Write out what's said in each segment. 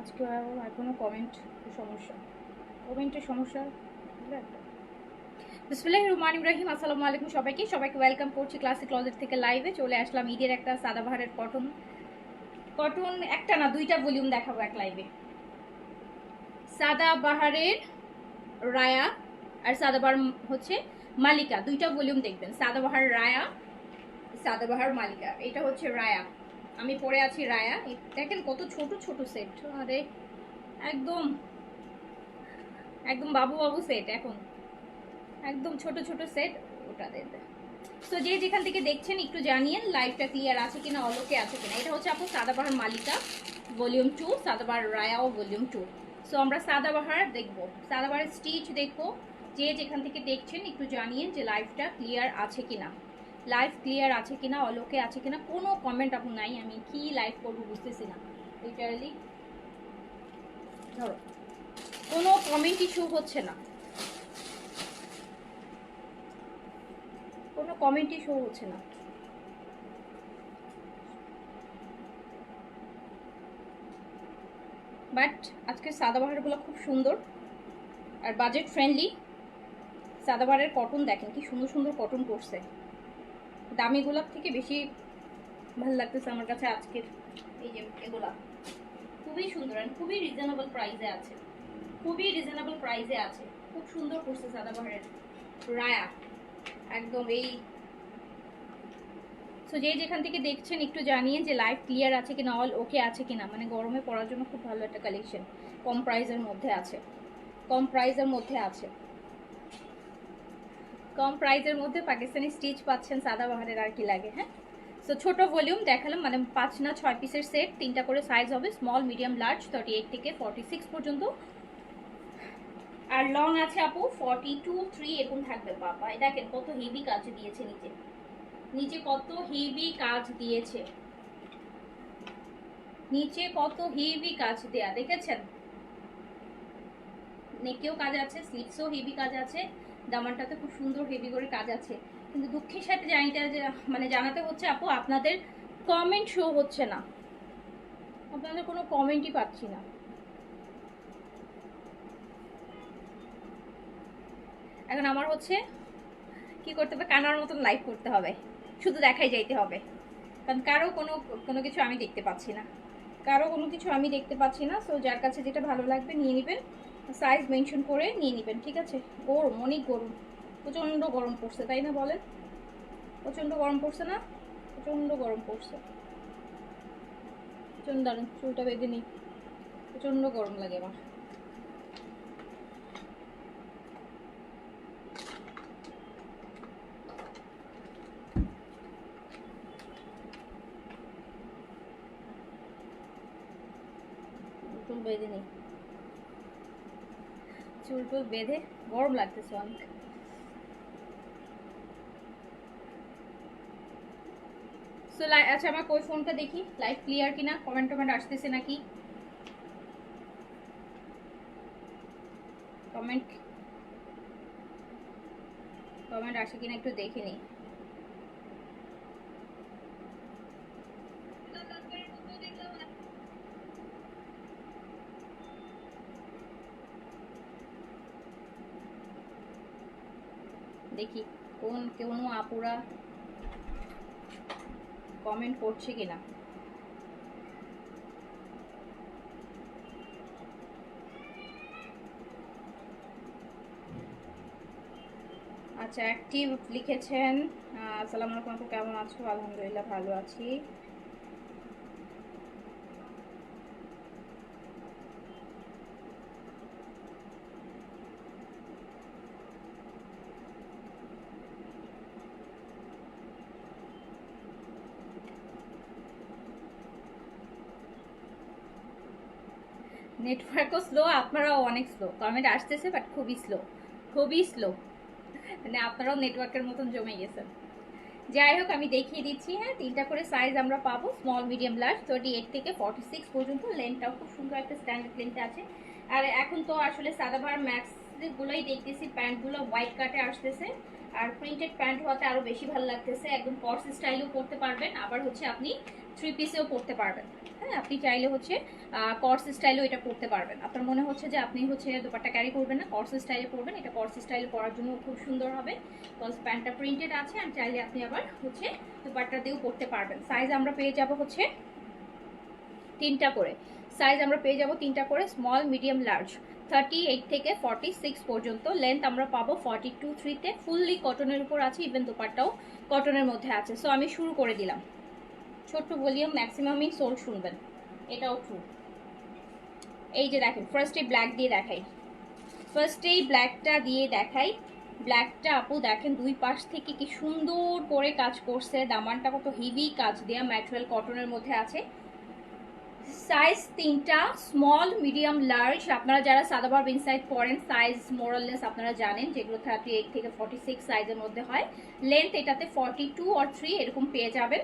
আজকে আর কোনো কমেন্ট সমস্যা? কমেন্টের সমস্যা? বিসমিল্লাহ রহমান ইব্রাহিম আসসালামু আলাইকুম সবাইকে। সবাইকে ওয়েলকাম করছি ক্লাসিক ক্লজেট থেকে লাইভে চলে আসলাম ঈদের একটা সাদাবাহারের কটন কটন একটা না, দুইটা ভলিউম দেখাবো এক লাইভে সাদাবাহারের রায়া আর সাদাবাহার হচ্ছে মালিকা। দুইটা ভলিউম দেখবেন। সাদাবাহার রায়া সাদাবাহার মালিকা। এটা হচ্ছে রায়া। আমি পরে আছি রায়া। দেখেন কত ছোট ছোট সেট আরে, একদম একদম বাবু বাবু সেট এখন। একদম ছোট ছোট সেট ওটা দেবে তো যে যেখান থেকে দেখছেন, একটু জানিয়েন লাইভটা ক্লিয়ার আছে কিনা, অলোকে আছে কিনা। এটা হচ্ছে আপু সাদাবাহার মালিকা ভলিউম টু সাদাবাহার রায়াও ভলিউম টু সো আমরা সাদাবাহার দেখব। সাদাবাহার স্টিচ দেখব। যে যেখান থেকে দেখছেন, একটু জানিয়েন যে লাইভটা ক্লিয়ার আছে কিনা। লাইভ ক্লিয়ার আছে কিনা, অলোকে আছে কিনা, কোনো কমেন্ট আপু নাই, আমি কি লাইভ করব বুঝতেছি না লিটারালি ধরো, কোনো কমেন্টই শো হচ্ছে না। কোনো কমেন্টই শো হচ্ছে না। বাট আজকে সাদাবাহারগুলো খুব সুন্দর, আর বাজেট ফ্রেন্ডলি সাদাবাহারের কটন দেখেন, কি সুন্দর সুন্দর কটন করছে দামি গোলাপ থেকে বেশি ভালো লাগতেছে আমার কাছে আজকের এই যে এগুলা খুবই সুন্দর আর খুবই রিজনেবল প্রাইসে আছে। খুবই রিজনেবল প্রাইসে আছে। খুব সুন্দর করছে সাদাবাহারের রায়া। একদম এই। সো যে যেখান থেকে দেখছেন, একটু জানিয়ে যে লাইভ ক্লিয়ার আছে কিনা অল ওকে আছে কিনা। মানে গরমে পড়ার জন্য খুব ভালো একটা কালেকশন কম প্রাইসের মধ্যে আছে। কম প্রাইসের মধ্যে আছে। কম প্রাইজের মধ্যে পাকিস্তানি স্টিচ পাচ্ছেন সাদা বাহারের আর কি লাগে হ্যাঁ? সো ছোট ভলিউম দেখালাম মানে পাঁচ না ছয় পিসের সেট, তিনটা করে সাইজ হবে small medium large thirty eight থেকে ফর্টি সিক্স পর্যন্ত। আর লং আছে আপু ফর্টি টু থ্রি এরকম থাকবে, বাবা। এই দেখেন কত হেভি কাজ দিয়েছে নিচে। নিচে কত হেভি কাজ দিয়েছে। নিচে কত হেভি কাজ দেয়া, দেখেছেন? নেকেও কাজ আছে স্লিপসও হেভি কাজ আছে। দামানটাতে খুব সুন্দর হেভি করে কাজ আছে। কিন্তু দুঃখের সাথে জানিটা মানে জানাতে হচ্ছে, আপু, আপনাদের কমেন্ট শো হচ্ছে না। আপনাদের কোনো কমেন্টই পাচ্ছি না। এখন আমার হচ্ছে কি করতে হবে? কানার মতন লাইভ করতে হবে। শুধু দেখাই যাইতে হবে। কারণ কারও কোনো কোনো কিছু আমি দেখতে পাচ্ছি না। কারও কোনো কিছু আমি দেখতে পাচ্ছি না। সো যার কাছে যেটা ভালো লাগবে নিয়ে নেবেন। সাইজ মেনশন করে নিয়ে নেবেন, ঠিক আছে? গরম, অনেক গরম। প্রচণ্ড গরম পড়ছে, তাই না বলেন? প্রচণ্ড গরম পড়ছে না? প্রচণ্ড গরম পড়ছে। প্রচণ্ড দারুণ চুলটা বেঁধে নিই। প্রচণ্ড গরম লাগে আমার। চুল বেঁধে নিই। চুল টুল বেঁধে গরম লাগতেছে অনেক। সো আচ্ছা আমার কই ফোনটা দেখি? লাইভ ক্লিয়ার কিনা? কমেন্ট টমেন্ট আসতেছে নাকি? কমেন্ট কমেন্ট আসে কিনা একটু দেখে নিই দেখি কোন আপুরা কমেন্ট করছে কিনা? আচ্ছা অ্যাক্টিভ লিখেছেন আসসালামু আলাইকুম কেমন আছো? আলহামদুলিল্লাহ, ভালো আছি। নেটওয়ার্কও স্লো আপনারাও অনেক স্লো কমেন্ট আসতেছে বাট খুবই স্লো খুবই স্লো মানে আপনারাও নেটওয়ার্কের মতন জমে গেছেন। যাই হোক, আমি দেখিয়ে দিচ্ছি হ্যাঁ তিনটা করে সাইজ আমরা পাবো small medium large thirty eight থেকে ফর্টি সিক্স পর্যন্ত লেন্থটাও খুব সুন্দর একটা স্ট্যান্ডার্ড লেন্থে আছে। আর এখন তো আসলে সাদাবার ম্যাক্স গুলোই দেখতেছি প্যান্টগুলো হোয়াইট কাটে আসতেছে। আর প্রিন্টেড প্যান্ট হওয়াতে আরও বেশি ভালো লাগতেছে। একদম কর্স স্টাইলেও পরতে পারবেন, আবার হচ্ছে আপনি থ্রি পিসেও পরতে পারবেন। হ্যাঁ আপনি চাইলে হচ্ছে কর্স স্টাইলেও এটা পরতে পারবেন। আপনার মনে হচ্ছে যে আপনি হচ্ছে দোপাট্টা ক্যারি করবেন না কর্স স্টাইলে পরবেন এটা কর্স স্টাইলে পরার জন্য খুব সুন্দর হবে। কজ প্যান্টটা প্রিন্টেড আছে, আর চাইলে আপনি আবার হচ্ছে দোপাট্টা দিয়েও পরতে পারবেন। সাইজ আমরা পেয়ে যাব হচ্ছে তিনটা করে। সাইজ আমরা পেয়ে যাব তিনটা করে small medium large thirty eight থেকে ফর্টি সিক্স পর্যন্ত লেন্থ আমরা পাবো ফর্টি টু থ্রিতে ফুললি কটনের উপর আছে ইভেন দোপাট্টাও কটনের মধ্যে আছে। সো আমি শুরু করে দিলাম। ছোট্ট ভলিউম ম্যাক্সিমামই সোল শুনবেন। এটাও ট্রু এই যে দেখেন ফার্স্টে ব্ল্যাক দিয়ে দেখাই। ফার্স্টেই ব্ল্যাকটা দিয়ে দেখাই। ব্ল্যাকটা আপু দেখেন, দুই পাশ থেকে কি সুন্দর করে কাজ করছে। দামানটা কত হেভি কাজ দেওয়া ম্যাটেরিয়াল কটনের মধ্যে আছে। সাইজ তিনটা স্মল মিডিয়াম লার্জ আপনারা যারা সাদাবার ইনসাইড পড়েন সাইজ মোরাললেস আপনারা জানেন যেগুলো থার্টি এইট থেকে ফর্টি সিক্স সাইজের মধ্যে হয়। লেন্থ এটাতে ফর্টি টু আর থ্রি এরকম পেয়ে যাবেন।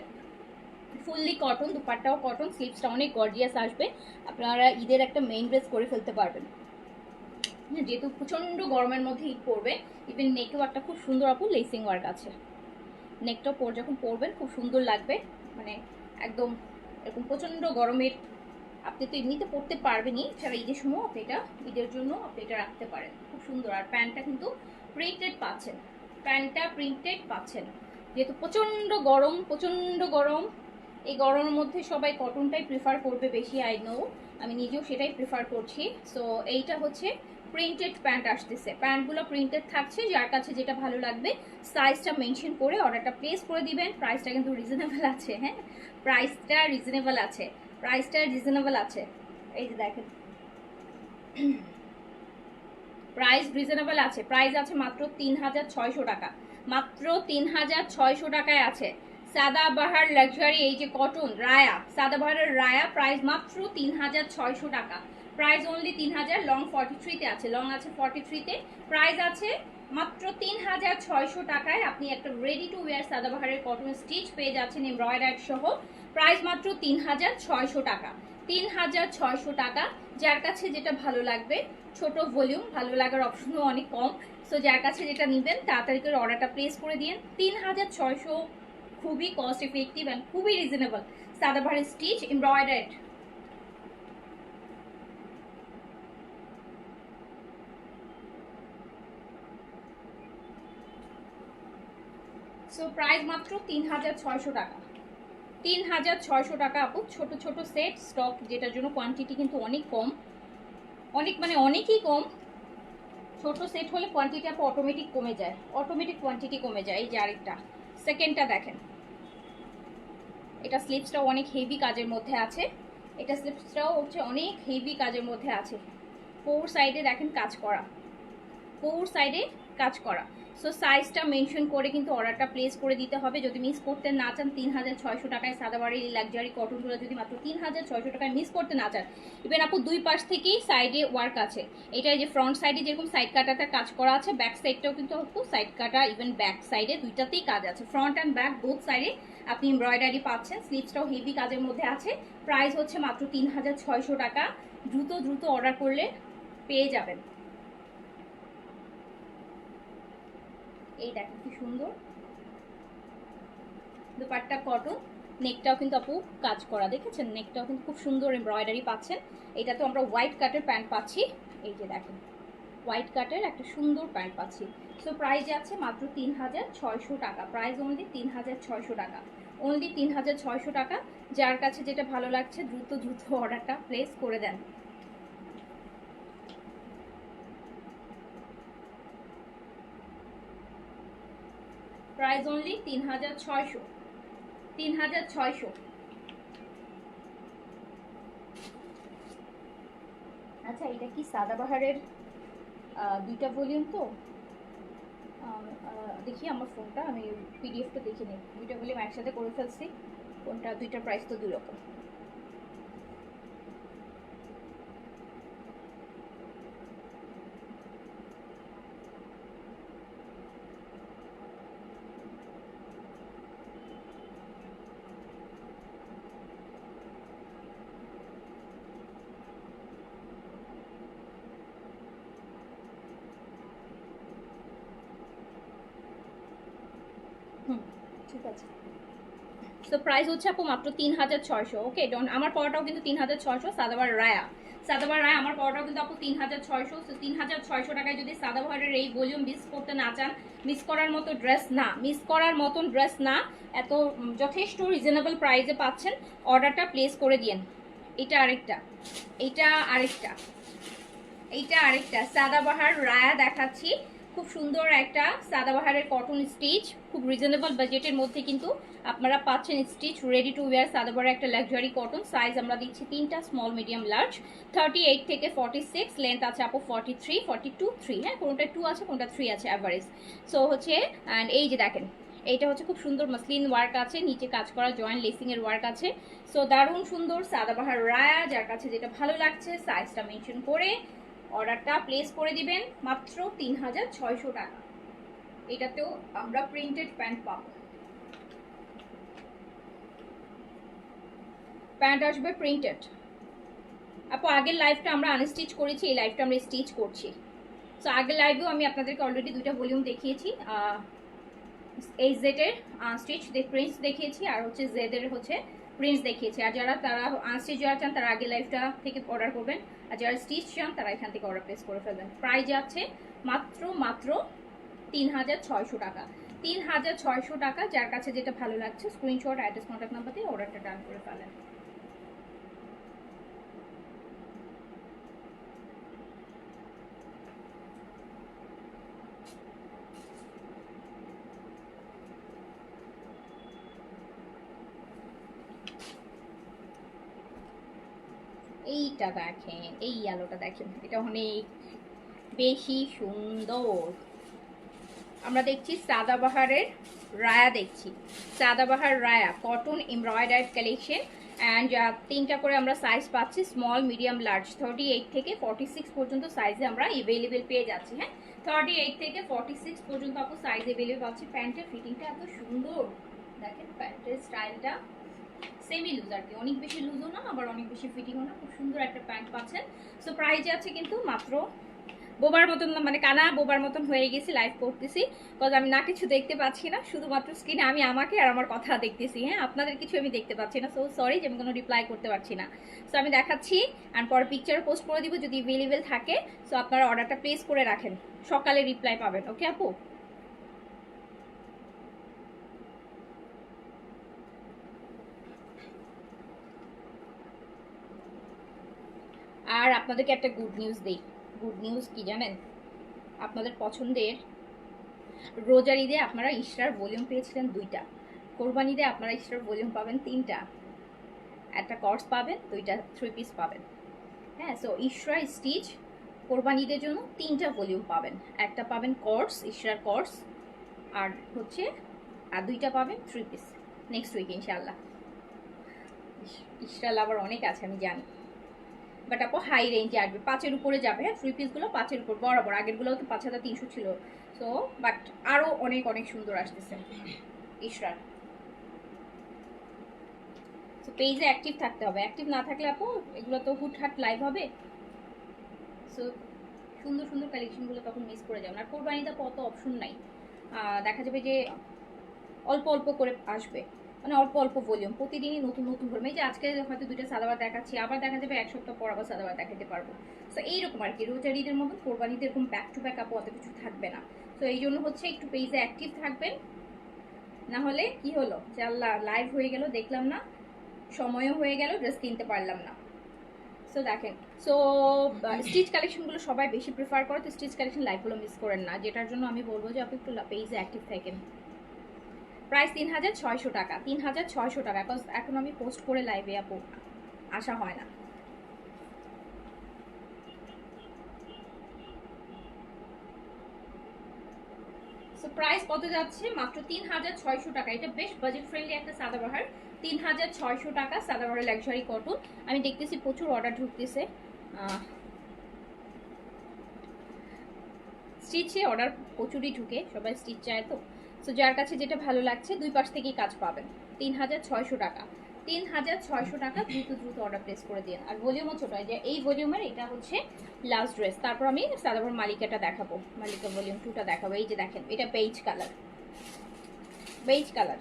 ফুললি কটন দুপাট্টাও কটন স্লিপসটা অনেক গর্জিয়াস আসবে। আপনারা ঈদের একটা মেইন ড্রেস করে ফেলতে পারবেন। হ্যাঁ, যেহেতু প্রচণ্ড গরমের মধ্যে ঈদ পড়বে ইভেন নেকেও একটা খুব সুন্দর আপু লেসিং ওয়ার্ক আছে। নেকটাও পর যখন পরবেন খুব সুন্দর লাগবে। মানে একদম এরকম প্রচণ্ড গরমের, আপনি তো এমনিতে পরতে পারবেনই। ছাড়া ঈদের সময় আপনি এটা, ঈদের জন্য আপনি এটা রাখতে পারেন। খুব সুন্দর। আর প্যান্টটা কিন্তু প্রিন্টেড পাচ্ছেন। প্যান্টটা প্রিন্টেড পাচ্ছেন। যেহেতু প্রচণ্ড গরম প্রচণ্ড গরম, এই গরমের মধ্যে সবাই কটনটাই প্রিফার করবে বেশি আই নো আমি নিজেও সেটাই প্রিফার করছি। সো এইটা হচ্ছে প্রিন্টেড প্যান্ট আসতেছে। প্যান্টগুলো প্রিন্টেড থাকছে, যার কাছে যেটা ভালো লাগবে সাইজটা মেনশন করে অর্ডারটা প্লেস করে দিবেন। প্রাইসটা কিন্তু রিজনেবল আছে হ্যাঁ? প্রাইসটা রিজনেবল আছে প্রাইসটা রিজনেবল আছে। এই যে দেখেন। প্রাইস রিজনেবল আছে প্রাইস আছে মাত্র তিন হাজার ছয়শো টাকা। মাত্র তিন হাজার ছয়শো টাকায় আছে। সাদাবাহার লাক্সারি এই যে কটন রায়া। সাদাবাহারের রায়া প্রাইস মাত্র তিন হাজার ছয়শো টাকা। প্রাইস অনলি তিন হাজার লং ফর্টি থ্রিতে আছে। লং আছে ফর্টি থ্রিতে প্রাইস আছে মাত্র তিন হাজার ছয়শো টাকায়। আপনি একটা রেডি টু ওয়ার সাদাবাহারের কটন স্টিচ পেয়ে যাচ্ছেন এমব্রয়ডারি সহ। প্রাইস মাত্র তিন হাজার ছয়শো টাকা। তিন হাজার ছয়শো টাকা। যার কাছে যেটা ভালো লাগবে, ছোট ভলিউম ভালো লাগার অপশনও অনেক কম। সো যার কাছে যেটা নেবেন, তাড়াতাড়ি করে অর্ডারটা প্লেস করে দিন তিন হাজার ছয়শো খুবই কস্ট এফেক্টিভ অ্যান্ড খুবই রিজনেবল সাদাবাহারের স্টিচ এমব্রয়ডার্ড সো প্রাইস মাত্র তিন হাজার ছয়শো টাকা। তিন হাজার ছয়শো টাকা আপু, ছোট ছোট সেট স্টক যেটার জন্য কোয়ান্টিটি কিন্তু অনেক কম। অনেক মানে অনেকই কম। ছোট সেট হলে কোয়ান্টিটি আপু অটোমেটিক কমে যায়। অটোমেটিক কোয়ান্টিটি কমে যায়। এই যে আরেকটা। সেকেন্ডটা দেখেন। এটা স্লিপসটাও অনেক হেভি কাজের মধ্যে আছে। এটা স্লিপসটাও হচ্ছে অনেক হেভি কাজের মধ্যে আছে। ফোর সাইডে দেখেন কাজ করা। ফোর সাইডে কাজ করা। সো সাইজটা মেনশন করে কিন্তু অর্ডারটা প্লেস করে দিতে হবে। যদি মিস করতে না চান তিন হাজার ছয়শো টাকায় সাদাবাড়ির লাক্সারি কটনগুলো যদি মাত্র তিন হাজার ছয়শো টাকায় মিস করতে না চান ইভেন আপু দুই পাশ থেকেই সাইডে ওয়ার্ক আছে। এটা যে ফ্রন্ট সাইডে যেরকম সাইড কাটাতে কাজ করা আছে ব্যাক সাইডটাও কিন্তু আপু সাইড কাটা ইভেন ব্যাক সাইডে দুইটাতেই কাজ আছে। ফ্রন্ট অ্যান্ড ব্যাক বোথ সাইডে আপনি এমব্রয়ডারি পাচ্ছেন স্লিপসটাও হেভি কাজের মধ্যে আছে। প্রাইস হচ্ছে মাত্র তিন হাজার ছয়শো টাকা। দ্রুত দ্রুত অর্ডার করলে পেয়ে যাবেন। এই দেখেন কি সুন্দর। দুপাট্টা কটন নেকটাও কিন্তু আপু কাজ করা, দেখেছেন? নেকটাও কিন্তু খুব সুন্দর এমব্রয়ডারি পাচ্ছেন। এটা তো আমরা হোয়াইট কাটের প্যান্ট পাচ্ছি। এই যে দেখেন হোয়াইট কাটের একটা সুন্দর প্যান্ট পাচ্ছি। সো প্রাইস আছে মাত্র তিন হাজার ছয়শো টাকা। প্রাইস অনলি তিন হাজার ছয়শো টাকা। অনলি তিন হাজার ছয়শো টাকা। যার কাছে যেটা ভালো লাগছে, দ্রুত দ্রুত অর্ডারটা প্লেস করে দেন। প্রাইস অনলি তিন হাজার ছয়শো। তিন হাজার ছয়শো। আচ্ছা এটা কি সাদাবাহারের দুইটা ভলিউম তো? দেখি আমার ফোনটা, আমি পিডিএফটা দেখে নিই। দুইটা ভলিউম একসাথে করে ফেলছি কোনটা দুইটা প্রাইস তো দুই রকম। ঠিক আছে। সো প্রাইস হচ্ছে আপু মাত্র তিন হাজার ছয়শো ওকে ডন আমার পড়াটাও কিন্তু তিন হাজার ছয়শো, সাদাবার রায়া। সাদাবার রায়, আমার পড়াটাও কিন্তু আপু তিন হাজার ছয়শো সো তিন হাজার ছয়শো টাকায় যদি সাদাবাহারের এই ভলিউম মিস করতে না চান মিস করার মতো ড্রেস না মিস করার মতন ড্রেস না, এত যথেষ্ট রিজনেবল প্রাইসে পাচ্ছেন অর্ডারটা প্লেস করে দিয়েন। এটা আরেকটা এটা আরেকটা এইটা আরেকটা। সাদাবাহার রায়া দেখাচ্ছি। খুব সুন্দর একটা সাদাবাহারের কটন স্টিচ খুব রিজনেবল বাজেটের মধ্যে কিন্তু আপনারা পাচ্ছেন স্টিচ রেডি টু ওয়্যার সাদাবাহারের একটা লাক্সারি কটন সাইজ আমরা দিচ্ছি তিনটা small medium large thirty eight থেকে ফর্টি সিক্স লেন্থ আছে আপু forty three forty two three হ্যাঁ? কোনোটা টু আছে, কোনোটা থ্রি আছে অ্যাভারেজ সো হচ্ছে অ্যান্ড এই যে দেখেন, এইটা হচ্ছে খুব সুন্দর মাসলিন ওয়ার্ক আছে, নিচে কাজ করা জয়েন্ট লেসিং এর ওয়ার্ক আছে। সো দারুণ সুন্দর সাদাবাহার রায়া, যার কাছে যেটা ভালো লাগছে সাইজটা মেনশন করে অর্ডারটা প্লেস করে দিবেন মাত্র তিন হাজার ছয়শো টাকা। এটাতেও আমরা প্রিন্টেড প্যান্ট পাবো। প্যান্ট আসবে প্রিন্টেড আপু, আগের লাইফটা আমরা আনস্টিচ করেছি, এই লাইফটা আমরা স্টিচ করছি। সো আগের লাইভেও আমি আপনাদেরকে অলরেডি দুইটা ভলিউম দেখিয়েছি। এই জেডের স্টিচ প্রিন্টস দেখিয়েছি আর হচ্ছে জেডের হচ্ছে প্রিন্টস দেখিয়েছি। আর যারা তারা আনস্টিচ যারা চান, তারা আগের লাইফটা থেকে অর্ডার করবেন। আর যারা স্টিচ চান, তারা এখান থেকে অর্ডার প্লেস করে ফেলবেন। প্রাইস যাচ্ছে মাত্র মাত্র তিন হাজার ছয়শো টাকা। তিন হাজার ছয়শো টাকা, যার কাছে যেটা ভালো লাগছে স্ক্রিনশট অ্যাড্রেস কন্ট্যাক্ট নাম্বার দিয়ে অর্ডারটা ডান করে ফেলেন। এইটা দেখেন, এই আলোটা দেখেন, এটা অনেক বেশি সুন্দর। আমরা দেখছি সাদাবাহারের রায়া দেখছি। Sadabahar Raya cotton embroidered collection and তিনটা করে আমরা সাইজ পাচ্ছি small medium large thirty eight থেকে ফর্টি সিক্স পর্যন্ত সাইজে আমরা এভেলেবেল পেয়ে যাচ্ছি হ্যাঁ? থার্টি এইট থেকে ফর্টি সিক্স পর্যন্ত আপু সাইজ এভেলেবেল পাচ্ছি। প্যান্টের ফিটিংটা এত সুন্দর। দেখেন প্যান্টের স্টাইলটা সেমি লুজ আর কি। অনেক বেশি লুজও না, আবার অনেক বেশি ফিটিংও না। খুব সুন্দর একটা প্যান্ট পাচ্ছেন। সো প্রাইস আছে কিন্তু মাত্র বোবার মতন মানে কানা বোবার মতন হয়ে গেছি লাইভ করতেছি। বিকজ আমি না কিছু দেখতে পাচ্ছি না, শুধুমাত্র স্ক্রিনে আমি আমাকে আর আমার কথা দেখতেছি। হ্যাঁ আপনাদের কিছু আমি দেখতে পাচ্ছি না। সো সরি যে আমি কোনো রিপ্লাই করতে পারছি না। সো আমি দেখাচ্ছি আর পরে পিকচার পোস্ট করে দিব যদি অ্যাভেলেবেল থাকে। সো আপনারা অর্ডারটা প্লেস করে রাখেন। সকালে রিপ্লাই পাবেন ওকে আপু? আর আপনাদেরকে একটা গুড নিউজ দিই। গুড নিউজ কি জানেন? আপনাদের পছন্দের রোজার ঈদে আপনারা ইশরার ভলিউম পেয়েছিলেন দুইটা। কোরবান ঈদে আপনারা ইশরার ভলিউম পাবেন তিনটা। একটা কর্স পাবেন, দুইটা থ্রি পিস পাবেন। হ্যাঁ সো ইশরা স্টিচ কোরবান ঈদের জন্য তিনটা ভলিউম পাবেন। একটা পাবেন কর্স ইশরার কর্স আর হচ্ছে, আর দুইটা পাবেন থ্রি পিস নেক্সট উইক ইনশাল্লাহ ইশরা আবার অনেক আছে, আমি জানি। বাট আপু হাই রেঞ্জে আসবে। পাঁচের উপরে যাবে হ্যাঁ থ্রি পিসগুলো পাঁচের উপর বরাবর। আগেরগুলো তো পাঁচ হাজার তিনশো ছিল। সো বাট আরও অনেক অনেক সুন্দর আসতেছে। ইশরার সো পেজে অ্যাক্টিভ থাকতে হবে। অ্যাক্টিভ না থাকলে আপু, এগুলো তো হুটহাট লাইভ হবে। সো সুন্দর সুন্দর কালেকশনগুলো তখন মিস করে যাবেন। আর কোরবানিতে কত অপশন নাই। দেখা যাবে যে অল্প অল্প করে আসবে। মানে অল্প অল্প ভলিউম প্রতিদিনই নতুন নতুন ভলিউম এই যে আজকে হয়তো দুইটা সাদাবার দেখাচ্ছি, আবার দেখা যাবে এক সপ্তাহ পর আবার সাদাবার দেখাতে পারব। তো এইরকম আর কি। রোজার ঈদের মতো কোরবানিতে এরকম ব্যাক টু ব্যাক আপু অত কিছু থাকবে না। তো এই জন্য হচ্ছে একটু পেজে অ্যাক্টিভ থাকবেন। না হলে কি হলো? যে আল্লাহ লাইভ হয়ে গেল, দেখলাম না। সময়ও হয়ে গেল ড্রেস কিনতে পারলাম না। সো দেখেন। সো স্টিচ কালেকশনগুলো সবাই বেশি প্রেফার করে, তো স্টিচ কালেকশন লাইভগুলো মিস করেন না। যেটার জন্য আমি বলব যে আপনি একটু পেজে অ্যাক্টিভ থাকেন। প্রাইস তিন হাজার ছয়শো টাকা, তিন হাজার ছয়শো টাকা বিকজ এখন আমি পোস্ট করে লাইভে আপু আসা হয় না। প্রাইস কত যাচ্ছে? মাত্র তিন হাজার ছয়শো টাকা। এটা বেশ বাজেট ফ্রেন্ডলি একটা সাদাবাহার তিন হাজার ছয়শো টাকা সাদা সাদাবাহার লাক্সারি কটন আমি দেখতেছি প্রচুর অর্ডার ঢুকতেছে। স্টিচে অর্ডার প্রচুরই ঢুকে, সবাই স্টিচ চায় তো। সো যার কাছে যেটা ভালো লাগছে, দুই পাশ থেকেই কাজ পাবেন। তিন হাজার ছয়শো টাকা। তিন হাজার ছয়শো টাকা দ্রুত দ্রুত অর্ডার প্লেস করে দিন আর ভলিউমও ছোটো হয় যে, এই ভলিউমের এটা হচ্ছে লাস্ট ড্রেস তারপর আমি সাদাবার মালিকাটা দেখাবো। মালিকা ভলিউম টুটা দেখাবো। এই যে দেখেন, এটা beige colour beige colour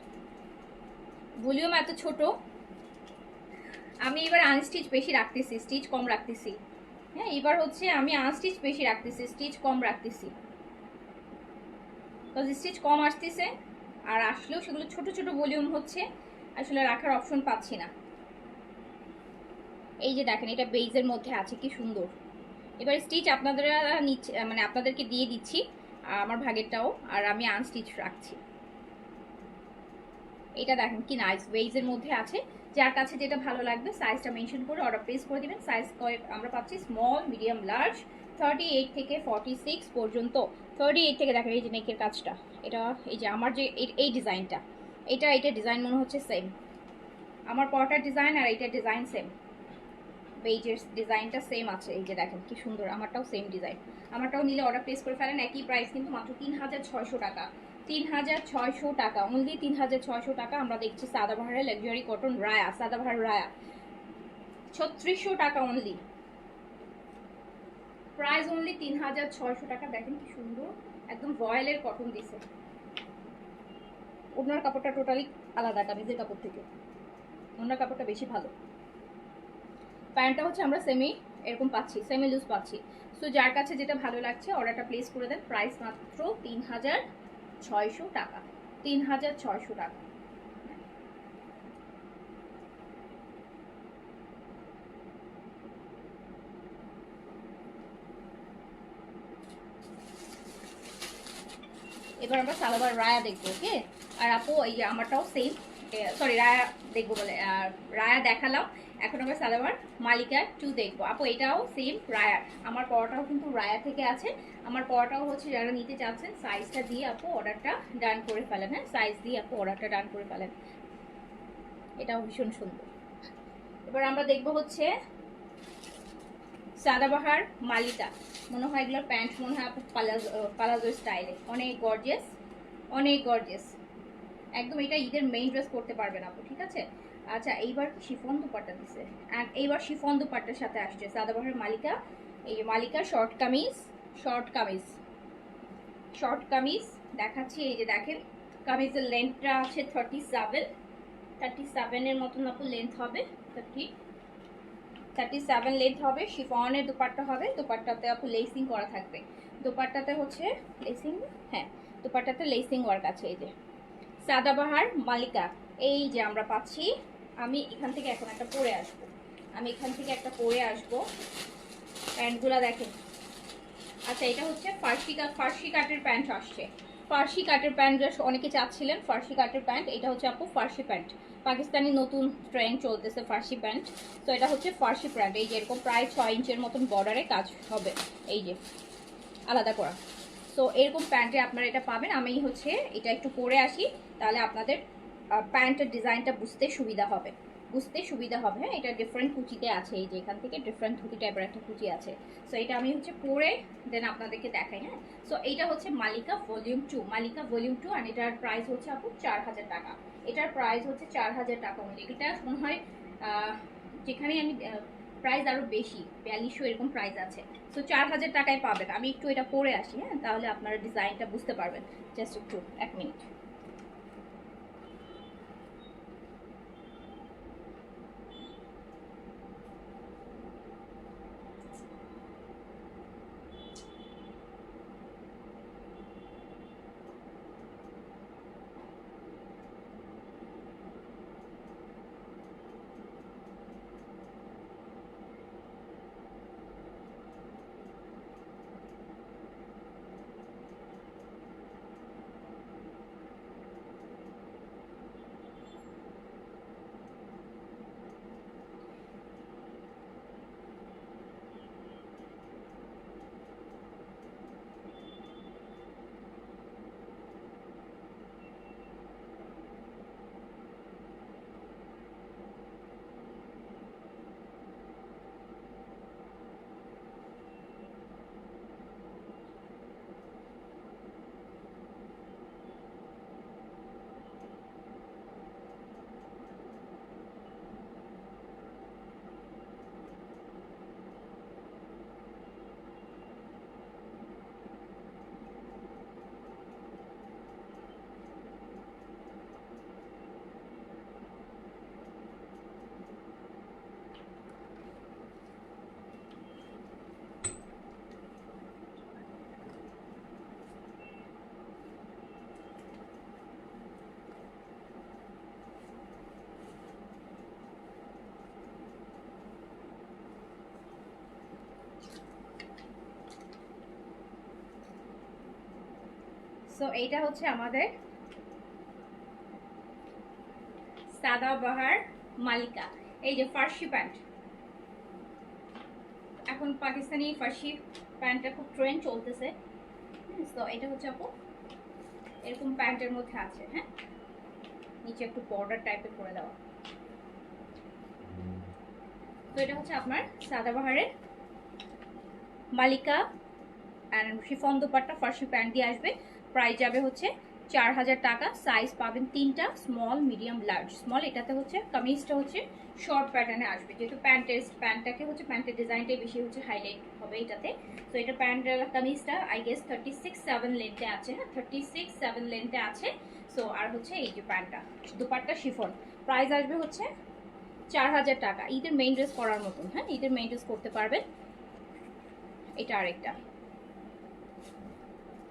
volume এত ছোট। আমি এবার আনস্টিচ বেশি রাখতেছি স্টিচ কম রাখতেছি। হ্যাঁ এবার হচ্ছে আমি আনস্টিচ বেশি রাখতেছি স্টিচ কম রাখতেছি। তো স্টিচ কম আসতেছে, আর আসলেও সেগুলো ছোট ছোট ভলিউম হচ্ছে, আসলে রাখার অপশন পাচ্ছি না। এই যে দেখেন, এটা বেইজের মধ্যে আছে, কি সুন্দর। এবার স্টিচ আপনাদের নিচ্ছে মানে আপনাদেরকে দিয়ে দিচ্ছি, আমার ভাগেরটাও, আর আমি আনস্টিচ রাখছি। এটা দেখেন কি নাইস বেইজের মধ্যে আছে। যার কাছে যেটা ভালো লাগবে সাইজটা মেনশন করে অর্ডার প্লেস করে দিবেন। সাইজ আমরা পাচ্ছি small medium large thirty eight থেকে ফর্টি সিক্স পর্যন্ত। থার্টি এইট থেকে দেখেন এই যে নেকের কাজটা। এটা এই যে আমার যে এই ডিজাইনটা এটা এটা ডিজাইন মনে হচ্ছে সেম আমার পরটার ডিজাইন আর এইটার ডিজাইন সেম বেইজের ডিজাইনটা সেম আছে। এই যে দেখেন কি সুন্দর, আমারটাও সেম ডিজাইন আমারটাও নিলে অর্ডার প্লেস করে ফেলেন, একই প্রাইস কিন্তু মাত্র তিন হাজার ছয়শো টাকা। তিন হাজার ছয়শো টাকা অনলি তিন হাজার ছয়শো টাকা আমরা দেখছি সাদাবাহারের লাক্সারি কটন রায়া সাদাবাহার রায়া ছত্রিশশো টাকা অনলি প্রাইস অনলি তিন হাজার ছয়শো টাকা। দেখেন কি সুন্দর, একদম রয়্যালের কটন দিছে। ওনার কাপড়টা টোটালি আলাদা, কামিজের কাপড় থেকে। ওনার কাপড়টা বেশি ভালো। প্যান্টটা হচ্ছে আমরা সেমি এরকম পাচ্ছি সেমি লুজ পাচ্ছি। সো যার কাছে যেটা ভালো লাগছে অর্ডারটা প্লেস করে দেন। প্রাইস মাত্র তিন হাজার ছয়শো টাকা। তিন হাজার ছয়শো টাকা। এবার আমরা সালোয়ার রায়া দেখব, ওকে? আর আপু, এই আমারটাও সেম সরি রায়া দেখব বলে, আর রায়া দেখালাম। এখন আমরা সালোয়ার মালিকা টু দেখব। আপু, এটাও সেম রায়ার আমার পরোটাও কিন্তু রায়া থেকে আছে। আমার পরোটাও হচ্ছে যারা নিতে চাচ্ছেন সাইজটা দিয়ে আপু অর্ডারটা ডান করে ফেলেন হ্যাঁ? সাইজ দিয়ে আপু অর্ডারটা ডান করে ফেলেন। এটাও ভীষণ সুন্দর। এবার আমরা দেখব হচ্ছে সাদাবাহার মালিকা। মনে হয় এগুলোর প্যান্ট মনে হয় পালাজো পালাজো স্টাইলে অনেক গর্জেস অনেক গর্জেস একদম এটা ঈদের মেইন ড্রেস করতে পারবেন আপু, ঠিক আছে? আচ্ছা এইবার শিফন দুপাট্টা দিছে। আর এইবার শিফন দুপাট্টার সাথে আসছে সাদাবাহার মালিকা। এই Malika short kameez short kameez. Short kameez, দেখাচ্ছি, এই যে দেখেন, কামিজের লেন্থটা আছে থার্টি সেভেন থার্টি সেভেনের মতন আপু লেন্থ হবে থার্টি থার্টি সেভেন লেন্থ হবে, শিফনের দুপাট্টা হবে, দুপাট্টাতে আপু লেসিং করা থাকবে। দুপাট্টাতে হচ্ছে লেসিং হ্যাঁ দুপাট্টাতে লেসিং ওয়ার্ক আছে এই যে। সাদাবাহার মালিকা, এই যে আমরা পাচ্ছি, আমি এখান থেকে এখন একটা পরে আসব। আমি এখান থেকে একটা পরে আসব। প্যান্টগুলো দেখেন। আচ্ছা এটা হচ্ছে ফার্সি কাট ফার্সি কাটের প্যান্ট আসছে। ফার্সি কাটের প্যান্ট যা অনেকে চাচ্ছিলেন ফার্সি কাটের প্যান্ট, এটা হচ্ছে আপু ফার্সি প্যান্ট। পাকিস্তানি নতুন ট্রেন্ড চলতেছে ফার্সি প্যান্ট, তো এটা হচ্ছে ফার্সি প্যান্ট। এই যে এরকম প্রায় ছয় ইঞ্চের মতন বর্ডারে কাজ হবে, এই যে আলাদা করা। তো এরকম প্যান্টে আপনারা এটা পাবেন, আমি হচ্ছে এটা একটু পরে আসি, তাহলে আপনাদের প্যান্টের ডিজাইনটা বুঝতে সুবিধা হবে। বুঝতে সুবিধা হবে। হ্যাঁ এটা ডিফারেন্ট কুচিতে আছে। এই যে এখান থেকে ডিফারেন্ট ধুতি টাইপের একটা কুচি আছে। সো এটা আমি হচ্ছে পরে দেন আপনাদেরকে দেখাই হ্যাঁ? সো এটা হচ্ছে Malika volume two Malika volume two আর এটার প্রাইস হচ্ছে আপু চার হাজার টাকা। এটার প্রাইস হচ্ছে চার হাজার টাকা মূল্য এটা মনে হয় যেখানে আমি প্রাইস আরও বেশি, বিয়াল্লিশশো এরকম প্রাইস আছে। সো চার হাজার টাকায় পাবেন। আমি একটু এটা পরে আসি হ্যাঁ? তাহলে আপনারা ডিজাইনটা বুঝতে পারবেন। জাস্ট একটু, এক মিনিট সো এইটা হচ্ছে আমাদের সাদাবাহার মালিকা। এই যে ফার্সি প্যান্ট। এখন পাকিস্তানি ফার্সি প্যান্টটা খুব ট্রেন্ড চলতেছে। তো এটা হচ্ছে আপু, এরকম প্যান্টের মধ্যে আছে হ্যাঁ? নিচে একটু বর্ডার টাইপের করে দেওয়া। তো এটা হচ্ছে আপনার সাদাবাহারের মালিকা। অ্যান্ড শিফন দোপাট্টা ফার্সি প্যান্ট দিয়ে আসবে। প্রাইস যাবে হচ্ছে চার হাজার টাকা। সাইজ পাবেন তিনটা স্মল মিডিয়াম লার্জ স্মল এটাতে হচ্ছে কামিজটা হচ্ছে শর্ট প্যাটার্নে আসবে। যেহেতু প্যান্টের প্যান্টটাকে হচ্ছে প্যান্টের ডিজাইনটাই বেশি হচ্ছে হাইলাইট হবে এটাতে। তো এটা প্যান্টের কামিজটা I guess thirty six seven লেন্থে আছে হ্যাঁ? থার্টি সিক্স সেভেন লেন্থে আছে। সো আর হচ্ছে এই যে প্যান্টটা দুপাট্টা শিফন প্রাইস আসবে হচ্ছে চার হাজার টাকা। ঈদের মেইন ড্রেস করার মতন হ্যাঁ? ঈদের মেইন ড্রেস করতে পারবেন। এটা আরেকটা।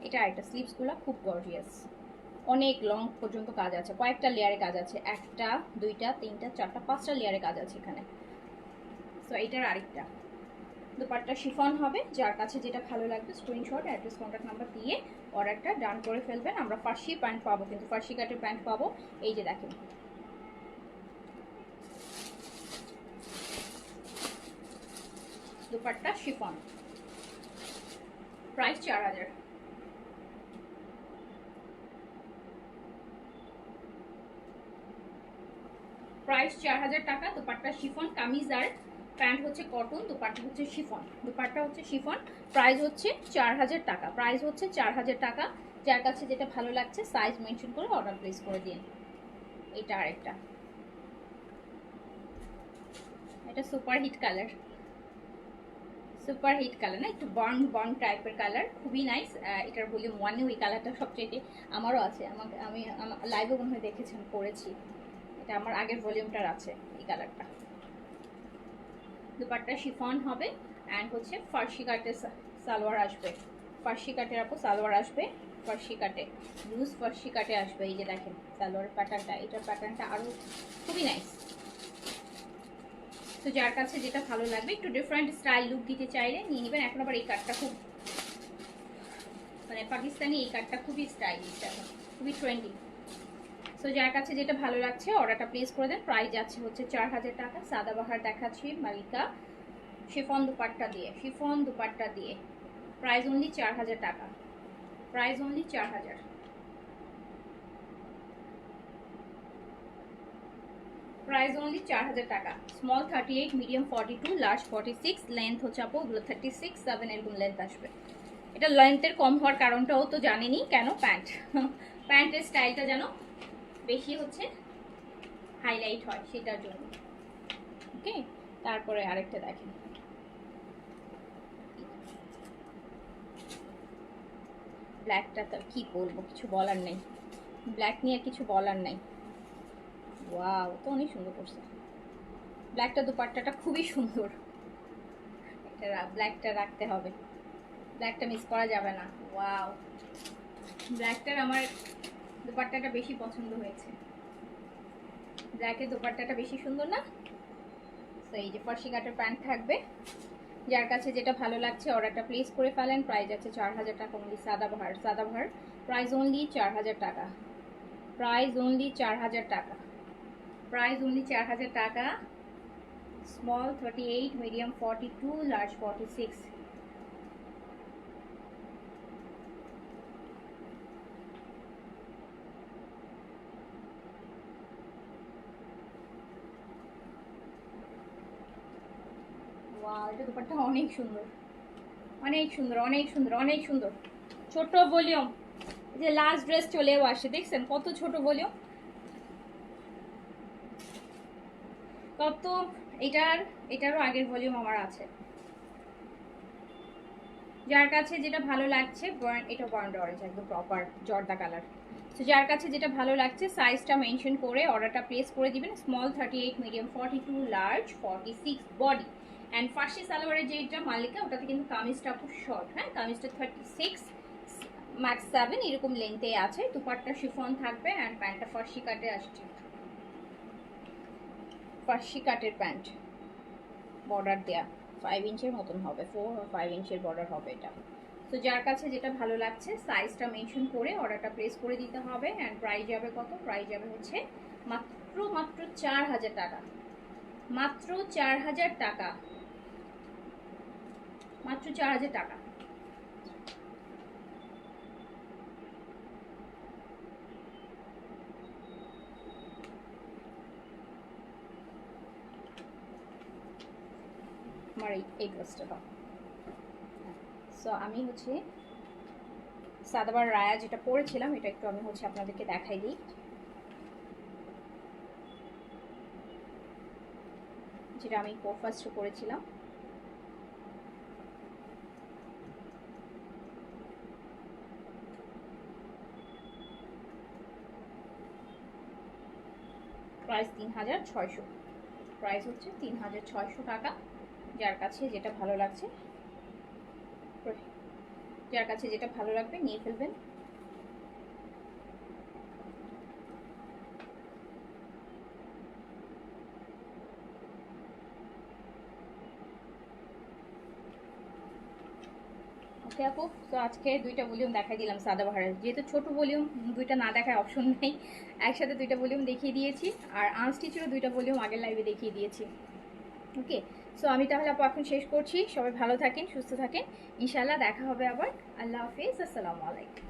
এটা আরেকটা স্লিভসগুলো খুব গর্জিয়াস অনেক লং পর্যন্ত কাজ আছে, কয়েকটা লেয়ারে কাজ আছে, একটা, দুইটা, তিনটা, চারটা, পাঁচটা লেয়ারে কাজ আছে এখানে। সো এটার আরেকটা। দুপাট্টা শিফন হবে, যার কাছে যেটা ভালো লাগবে স্ক্রিনশট অ্যাড্রেস কন্ট্যাক্ট নাম্বার দিয়ে অর্ডারটা ডান করে ফেলবেন। আমরা ফার্সি প্যান্ট পাবো, কিন্তু ফার্সি কাটের প্যান্ট পাবো। এই যে দেখেন। দুপাট্টা শিফন প্রাইস চার হাজার। প্রাইস চার হাজার টাকা। দুপাট্টা শিফন, কামিজ আর প্যান্ট হচ্ছে কটন, দুপাট্টা হচ্ছে শিফন। দুপাট্টা হচ্ছে শিফন, প্রাইস হচ্ছে চার হাজার টাকা। প্রাইস হচ্ছে চার হাজার টাকা। যার কাছে যেটা ভালো লাগছে সাইজ মেনশন করে অর্ডার প্লেস করে দিন। এটা আরেকটা। এটা super hit colour super hit colour না? একটু বার্ন বার্ন টাইপের কালার খুবই নাইস এটার ভলিউম ওয়ানে ওই কালারটা সবচেয়ে আমারও আছে। আমাকে, আমি লাইভে মনে হয় দেখেছেন পড়েছি এটা আমার আগের ভলিউমটার আছে এই কালারটা। দুপাট্টা শিফন হবে অ্যান্ড হচ্ছে ফার্সি কাটের সালোয়ার আসবে। ফার্সি কাটের আপু সালোয়ার আসবে, ফার্সি কাটে। লুজ ফার্সি কাটে আসবে, এই যে দেখেন সালোয়ার প্যাটার্নটা এটার প্যাটার্নটা আরও খুবই নাইস তো যার কাছে যেটা ভালো লাগবে, একটু ডিফারেন্ট স্টাইল লুক দিতে চাইলে নিয়ে নেবেন। এখন আবার এই কাটটা খুব মানে পাকিস্তানি এই কাটটা খুবই স্টাইলিশ এখন খুবই ট্রেন্ডিং সো যার কাছে যেটা ভালো লাগছে, অর্ডারটা প্লেস করে দেন। প্রাইস যাচ্ছে হচ্ছে চার হাজার টাকা। সাদাবাহার দেখাচ্ছি মালিকা। শিফন দুপাট্টা দিয়ে। শিফন দুপাট্টা দিয়ে। প্রাইস অনলি চার হাজার টাকা। প্রাইস অনলি চার হাজার। প্রাইস অনলি চার হাজার টাকা। Small thirty eight medium forty two large forty six length হচ্ছে আপু ওগুলো থার্টি সিক্স সেভেন এরকম লেন্থ আসবে। এটা লেন্থের কম হওয়ার কারণটাও তো জানেনি। কেন? প্যান্ট প্যান্টের স্টাইলটা যেন বেশি হচ্ছে হাইলাইট হয় সেটার জন্য। ওকে তারপরে আরেকটা দেখেন। ব্ল্যাকটা তো কি বলব, কিছু বলার নেই। ব্ল্যাক নিয়ে কিছু বলার নেই। ওয়াও তো অনেক সুন্দর করছে। ব্ল্যাকটা দুপাট্টাটা খুবই সুন্দর। এটা ব্ল্যাকটা রাখতে হবে। ব্ল্যাকটা মিস করা যাবে না। ওয়াও ব্ল্যাকটার আমার দুপাট্টাটা বেশি পছন্দ হয়েছে। ব্ল্যাকের দুপাট্টাটা বেশি সুন্দর না? তো এই যে ফার্সি কাটের প্যান্ট থাকবে। যার কাছে যেটা ভালো লাগছে, অর্ডারটা প্লেস করে ফেলেন। প্রাইস আছে চার হাজার টাকা only Sadabahar Sadabahar price only চার হাজার টাকা। প্রাইস অনলি চার হাজার টাকা। প্রাইস অনলি চার হাজার টাকা। Small thirty eight medium forty two large forty six wow এটা দুপাট্টা অনেক সুন্দর। অনেক সুন্দর অনেক সুন্দর অনেক সুন্দর। ছোট ভলিউম। যে লাস্ট ড্রেস চলেও আসে, দেখছেন? কত ছোট ভলিউম। কত, এটার, এটারও আগের ভলিউম আমার আছে। যার কাছে যেটা ভালো লাগছে এটা বর্ন অরেঞ্জ একদম প্রপার জর্দা কালার তো যার কাছে যেটা ভালো লাগছে সাইজটা মেনশন করে অর্ডারটা প্লেস করে দিবেন। Small thirty eight medium forty two large forty six body and ফার্সি সালোয়ারের যেটা মালিকা ওটাতে কিন্তু কামিজটা খুব শর্ট হ্যাঁ? কামিজটা থার্টি সিক্স ম্যাক্স সেভেন এরকম লেন্থে আছে। দুপাট্টা শিফন থাকবে অ্যান্ড প্যান্টটা ফার্সি কাটে আসছে। ফার্সি কাটের প্যান্ট বর্ডার দেয়া। ফাইভ ইঞ্চের মতন হবে। ফোর ফাইভ ইঞ্চের বর্ডার হবে এটা। তো যার কাছে যেটা ভালো লাগছে সাইজটা মেনশন করে অর্ডারটা প্লেস করে দিতে হবে অ্যান্ড প্রাইস যাবে কত? প্রাইস যাবে হচ্ছে মাত্র মাত্র চার হাজার টাকা। মাত্র চার হাজার টাকা। মাত্র চার হাজার টাকা। আমার এই এই ড্রেসটা দাও। সো আমি হচ্ছে সাদাবার রায়া যেটা পরেছিলাম এটা একটু আমি হচ্ছে আপনাদেরকে দেখাই দিই। যেটা আমি ফার্স্ট করেছিলাম। প্রাইস তিন হাজার ছয়শো। প্রাইস হচ্ছে তিন হাজার ছয়শো টাকা। যার কাছে যেটা ভালো লাগছে, যার কাছে যেটা ভালো লাগবে, নিয়ে ফেলবেন। ওকে আপু। তো আজকে দুইটা ভলিউম দেখাই দিলাম সাদা বাহারের। যেহেতু ছোট ভলিউম দুইটা না দেখায় অপশন নেই। একসাথে দুইটা ভলিউম দেখিয়ে দিয়েছি। আর আনস্টিচেরও দুইটা ভলিউম আগের লাইভে দেখিয়ে দিয়েছি। ওকে? সো আমি তাহলে আপু এখন শেষ করছি। সবাই ভালো থাকেন, সুস্থ থাকেন। ইনশাল্লাহ দেখা হবে আবার। আল্লাহ হাফিজ। আসসালামু আলাইকুম।